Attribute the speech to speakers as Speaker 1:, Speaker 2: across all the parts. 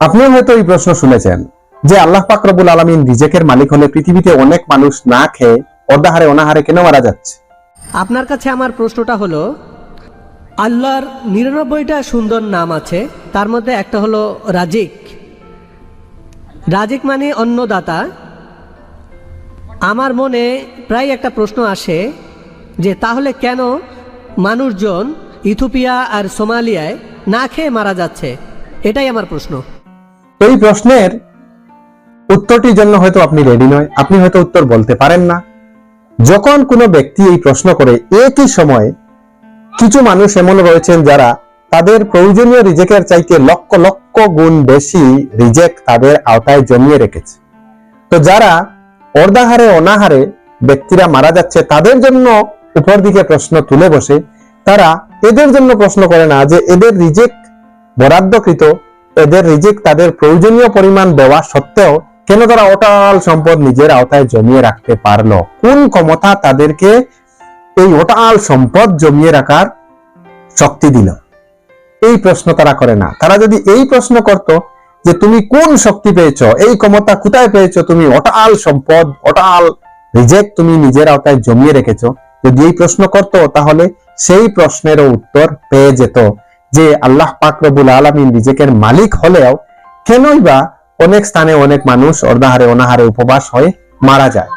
Speaker 1: আপনি হয়তো এই প্রশ্ন শুনেছেন যে আল্লাহ পাক রব্বুল আলমিন রিজেকের মালিক হলে পৃথিবীতে অনেক মানুষ না খেয়ে অর্ধাহারে অনাহারে কেন মারা যাচ্ছে?
Speaker 2: আপনার কাছে আমার প্রশ্নটা হলো, আল্লাহর নিরানব্বইটা সুন্দর নাম আছে, তার মধ্যে একটা হলো রাজিক। রাজিক মানে অন্নদাতা। আমার মনে প্রায় একটা প্রশ্ন আসে যে তাহলে কেন মানুষজন ইথোপিয়া আর সোমালিয়ায় না খেয়ে মারা যাচ্ছে? এটাই আমার প্রশ্ন।
Speaker 1: এই প্রশ্নের উত্তরটির জন্য হয়তো আপনি রেডি নয়। আপনি হয়তো উত্তর বলতে পারেন না। যখন কোনো ব্যক্তি এই প্রশ্ন করে, একই সময়ে কিছু মানুষ এমন রয়েছেন যারা তাদের প্রয়োজনীয় রিজেকের চাইতে লক্ষ লক্ষ গুণ বেশি রিজেক তাদের আওতায় জমিয়ে রেখেছে। তো যারা অর্ধাহারে, অনাহারে ব্যক্তিরা মারা যাচ্ছে, তাদের জন্য উপর দিকে প্রশ্ন তুলে বসে, তারা এদের জন্য প্রশ্ন করে না যে এদের রিজেক বরাদ্দকৃত এদের রিজিক তাদের প্রয়োজনীয় পরিমাণ দেওয়া সত্ত্বেও কেন তারা অটাল সম্পদ নিজের আওতায় জমিয়ে রাখতে পারল? কোন ক্ষমতা তাদেরকে এই অটাল সম্পদ জমিয়ে রাখার শক্তি দিল? এই প্রশ্ন তারা করে না। তারা যদি এই প্রশ্ন করত যে তুমি কোন শক্তি পেয়েছ, এই ক্ষমতা কোথায় পেয়েছ, তুমি অটাল সম্পদ, অটাল রিজেক তুমি নিজের আওতায় জমিয়ে রেখেছ, যদি এই প্রশ্ন করত তাহলে সেই প্রশ্নেরও উত্তর পেয়ে যেত। যে আল্লাহ পাক রবুল আলমিন রিজেকের মালিক হলেও কেনই বা অনেক স্থানে অনেক মানুষ অর্ধাহারে অনাহারে উপবাস হয়ে মারা যায়।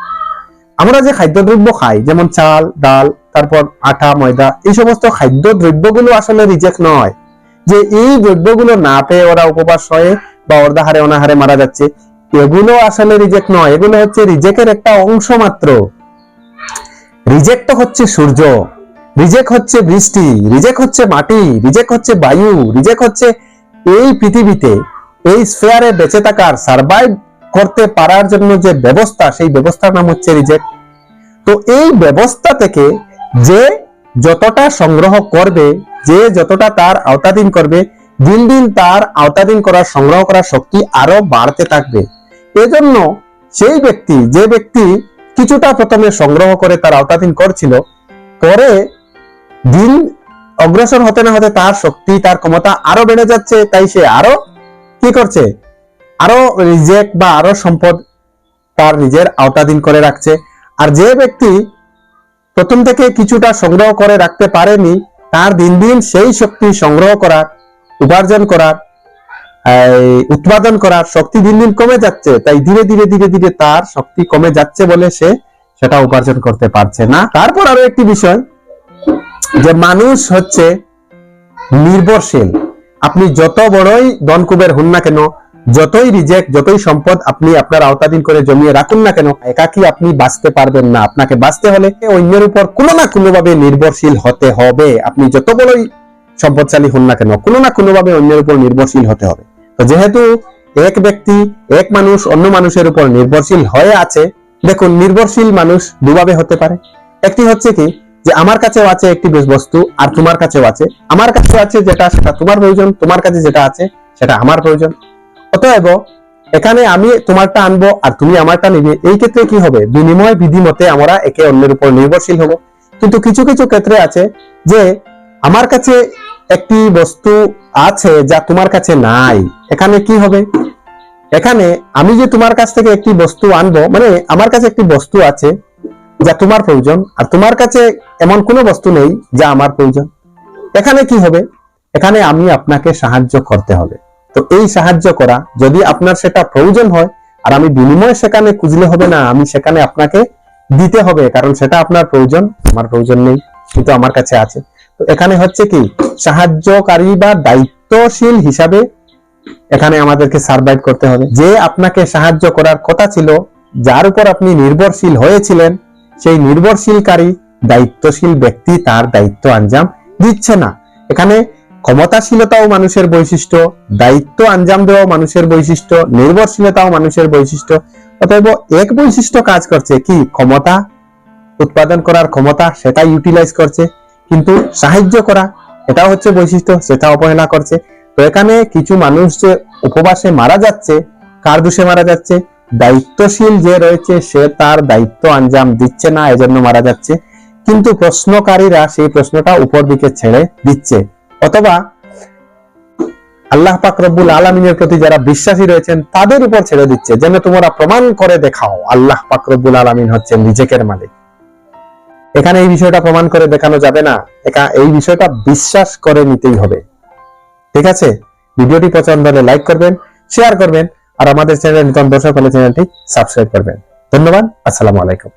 Speaker 1: আমরা যে খাদ্যদ্রব্য খাই, যেমন চাল, ডাল, তারপর আটা, ময়দা, এই সমস্ত খাদ্য দ্রব্যগুলো আসলে রিজেক্ট নয়। যে এই দ্রব্যগুলো না পেয়ে ওরা উপবাস হয়ে বা অর্ধাহারে অনাহারে মারা যাচ্ছে, এগুলো আসলে রিজেক্ট নয়। এগুলো হচ্ছে রিজেকের একটা অংশ মাত্র। রিজেক্ট হচ্ছে সূর্য। রিজেক্ট হচ্ছে বৃষ্টি রিজেক্ট হচ্ছে মাটি রিজেক্ট হচ্ছে বায়ু রিজেক্ট হচ্ছে এই পৃথিবীতে, এই স্ফেয়ারে বেঁচে থাকার সার্ভাইভ করতে পারার জন্য যে ব্যবস্থা, সেই ব্যবস্থার নাম হচ্ছে রিজেক্ট তো এই ব্যবস্থা থেকে যে যতটা সংগ্রহ করবে, যে যতটা তার আওতাধীন করবে, দিন দিন তার আওতাধীন করার, সংগ্রহ করার শক্তি আরও বাড়তে থাকবে। এজন্য সেই ব্যক্তি, যে ব্যক্তি কিছুটা প্রথমে সংগ্রহ করে তার আওতাধীন করছিল, পরে দিন অগ্রসর হতে না হতে তার শক্তি, তার ক্ষমতা আরও বেড়ে যাচ্ছে, তাই সে আরও কি করছে? আরও রিজেক্ট বা আরও সম্পদ তার নিজের আওতাধীন করে রাখছে। আর যে ব্যক্তি প্রথম থেকে কিছুটা সংগ্রহ করে রাখতে পারেনি, তার দিন দিন সেই শক্তি সংগ্রহ করার, উপার্জন করার উৎপাদন করার শক্তি দিন দিন কমে যাচ্ছে। তাই ধীরে ধীরে ধীরে ধীরে তার শক্তি কমে যাচ্ছে বলে সে সেটা উপার্জন করতে পারছে না। তারপর আরও একটি বিষয় যে মানুষ হচ্ছে নির্ভরশীল। আপনি যত বড়ই দনকুবের হন না কেন, যতই রিজেক্ট যতই সম্পদ আপনি আপনার আওতাধীন করে জমিয়ে রাখুন না কেন, একাকি আপনি বাঁচতে পারবেন না। আপনাকে বাঁচতে হলে অন্যের উপর কোনো না কোনো ভাবে নির্ভরশীল হতে হবে। আপনি যত বড়ই সম্পদশালী হন না কেন, কোনো না কোনো ভাবে অন্যের উপর নির্ভরশীল হতে হবে। তো যেহেতু এক ব্যক্তি, এক মানুষ, অন্য মানুষের উপর নির্ভরশীল হয়ে আছে, দেখুন নির্ভরশীল মানুষ দুভাবে হতে পারে। একটি হচ্ছে কি যে আমার কাছেও আছে একটি বেশ বস্তু আর তোমার কাছেও আছে। আমার কাছে আছে যেটা, সেটা তোমার প্রয়োজন, তোমার কাছে যেটা আছে, সেটা আমার প্রয়োজন। অতএব এখানে আমি তোমারটা আনব আর তুমি আমারটা নিবে। এই ক্ষেত্রে কি হবে? বিনিময় বিধি মতে আমরা একে অন্যের উপর নির্ভরশীল হব। কিন্তু কিছু কিছু ক্ষেত্রে আছে যে আমার কাছে একটি বস্তু আছে যা তোমার কাছে নাই। এখানে কি হবে? এখানে আমি যে তোমার কাছ থেকে একটি বস্তু আনব মানে আমার কাছে একটি বস্তু আছে যা তোমার প্রয়োজন, আর তোমার কাছে এমন কোনো বস্তু নেই যা আমার প্রয়োজন। এখানে কি হবে? এখানে আমি আপনাকে সাহায্য করতে হবে। তো এই সাহায্য করা, যদি আপনার সেটা প্রয়োজন হয়, আর আমি বিনিময় সেখানে খুঁজলে হবে না, আমি সেখানে আপনাকে দিতে হবে, কারণ সেটা আপনার প্রয়োজন, আমার প্রয়োজন নেই কিন্তু আমার কাছে আছে। তো এখানে হচ্ছে কি, সাহায্যকারী বা দায়িত্বশীল হিসাবে এখানে আমাদেরকে সার্ভাইভ করতে হবে। যে আপনাকে সাহায্য করার কথা ছিল, যার উপর আপনি নির্ভরশীল হয়েছিলেন সেই নির্ভরশীলকারী, দায়িত্বশীল ব্যক্তি তার দায়িত্ব আঞ্জাম দিচ্ছে না। এখানে ক্ষমতাশীলতাও মানুষের বৈশিষ্ট্য, দায়িত্ব আঞ্জাম দেওয়া মানুষের বৈশিষ্ট্য, নির্ভরশীলতাও মানুষের বৈশিষ্ট্য। অতএব এক বৈশিষ্ট্য কাজ করছে কি? ক্ষমতা, উৎপাদন করার ক্ষমতা সেটা ইউটিলাইজ করছে। কিন্তু সাহায্য করা, এটাও হচ্ছে বৈশিষ্ট্য, সেটা অবহেলা করছে। তো এখানে কিছু মানুষ যে উপবাসে মারা যাচ্ছে, কার দোষে মারা যাচ্ছে? দায়িত্বশীল যে রয়েছে, সে তার দায়িত্ব আঞ্জাম দিচ্ছে না, এজন্য মারা যাচ্ছে। কিন্তু প্রশ্নকারীরা সেই প্রশ্নটা উপর দিকে ছেড়ে দিচ্ছে। অথবা আল্লাহ পাক রব্বুল আলমিনের প্রতি যারা বিশ্বাসী রয়েছেন, তাদের উপর ছেড়ে দিচ্ছে, যেন তোমরা প্রমাণ করে দেখাও, আল্লাহ পাক রব্বুল আলমিন হচ্ছেন রিজেকের মালিক। এখানে এই বিষয়টা প্রমাণ করে দেখানো যাবে না। একা এই বিষয়টা বিশ্বাস করে নিতেই হবে। ঠিক আছে? ভিডিওটি পছন্দ হলে লাইক করবেন, শেয়ার করবেন আর আমাদের চ্যানেল নতুন দর্শক হলে চ্যানেলটি সাবস্ক্রাইব করবেন। ধন্যবাদ আসসালামু আলাইকুম।